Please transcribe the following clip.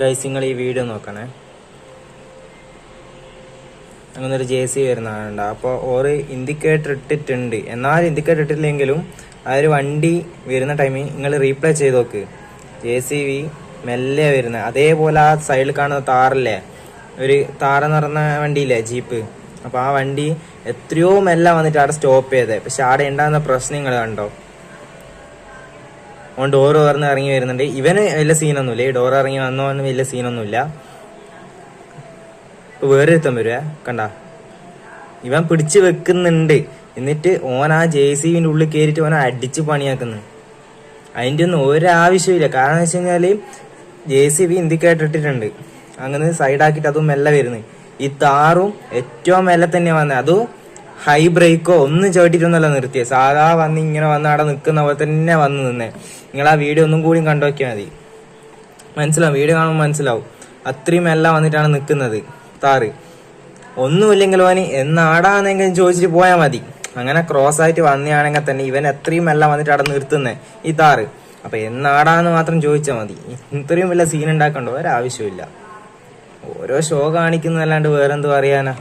Guys നിങ്ങൾ ഈ video നോക്കണേ. അങ്ങനെ ഒരു ജെ സി വരുന്നതാണ് അപ്പോൾ ഓറ് ഇൻഡിക്കേറ്റർ ഇട്ടിട്ടുണ്ട്. എന്നാൽ ഇൻഡിക്കേറ്റർ ഇട്ടില്ലെങ്കിലും ആ ഒരു വണ്ടി വരുന്ന ടൈമിൽ നിങ്ങൾ റീപ്ലേ ചെയ്ത് നോക്ക്. ജെ സി വി മെല്ലെ വരുന്നത് അതേപോലെ ആ സൈഡിൽ കാണുന്ന താറില്ലേ? ഒരു താറെന്ന് നിറഞ്ഞ വണ്ടിയില്ലേ ജീപ്പ് അപ്പോൾ ആ വണ്ടി എത്രയോ മെല്ലെ വന്നിട്ട് അവിടെ സ്റ്റോപ്പ് ചെയ്തത് പക്ഷെ അവിടെ ഉണ്ടാകുന്ന പ്രശ്നങ്ങൾ കണ്ടോ? ഓൻ ഡോർ തുറന്ന് ഇറങ്ങി വരുന്നുണ്ട്. ഇവന് വലിയ സീനൊന്നുമില്ല. ഈ ഡോർ ഇറങ്ങി വന്നവന് വലിയ സീനൊന്നുമില്ല. ഇപ്പൊ വേറെ എത്താൻ വരുവേ. കണ്ട. ഇവൻ പിടിച്ചു വെക്കുന്നുണ്ട്. എന്നിട്ട് ഓൻ ആ ജെ സി ഉള്ളിൽ കയറിയിട്ട് ഓനെ അടിച്ച് പണിയാക്കുന്നു. അതിന്റെ ഒന്നും ഒരാവശ്യമില്ല കാരണം എന്ന് വെച്ച് കഴിഞ്ഞാൽ ജെ സി ബി ഇന്ത്യ ഇട്ടിട്ടുണ്ട്. അങ്ങനെ സൈഡാക്കിയിട്ട് അതും മെല്ലെ വരുന്നത് ഈ താറും ഏറ്റവും മെല്ലെ തന്നെ വന്നത് അതും ഹൈ ബ്രേക്കോ ഒന്നും ചവിട്ടിട്ടൊന്നുമല്ല നിർത്തിയത് സാധാ വന്ന് ഇങ്ങനെ വന്ന് അവിടെ നിൽക്കുന്ന പോലെ തന്നെ വന്ന് നിന്നെ. നിങ്ങൾ ആ വീഡിയോ ഒന്നും കൂടി കണ്ടു നോക്കിയാൽ മതി. മനസ്സിലാവും? വീഡിയോ കാണുമ്പോൾ മനസ്സിലാവും. അത്രയും എല്ലാം വന്നിട്ടാണ് നിൽക്കുന്നത് താറ്. ഒന്നുമില്ലെങ്കിൽ ഓന് എന്നാടാന്നെങ്കിലും ചോദിച്ചിട്ട് പോയാൽ മതി. അങ്ങനെ ക്രോസ് ആയിട്ട് വന്നയാണെങ്കിൽ തന്നെ ഇവൻ എത്രയും എല്ലാം വന്നിട്ട് അവിടെ നിർത്തുന്നേ ഈ താറ്. അപ്പൊ എന്നാടാന്ന് മാത്രം ചോദിച്ചാൽ മതി. ഇത്രയും വലിയ സീൻ ഉണ്ടാക്കണ്ടോ? ഒരാവശ്യമില്ല ഓരോ ഷോ കാണിക്കുന്നതല്ലാണ്ട് വേറെന്തോ അറിയാനാ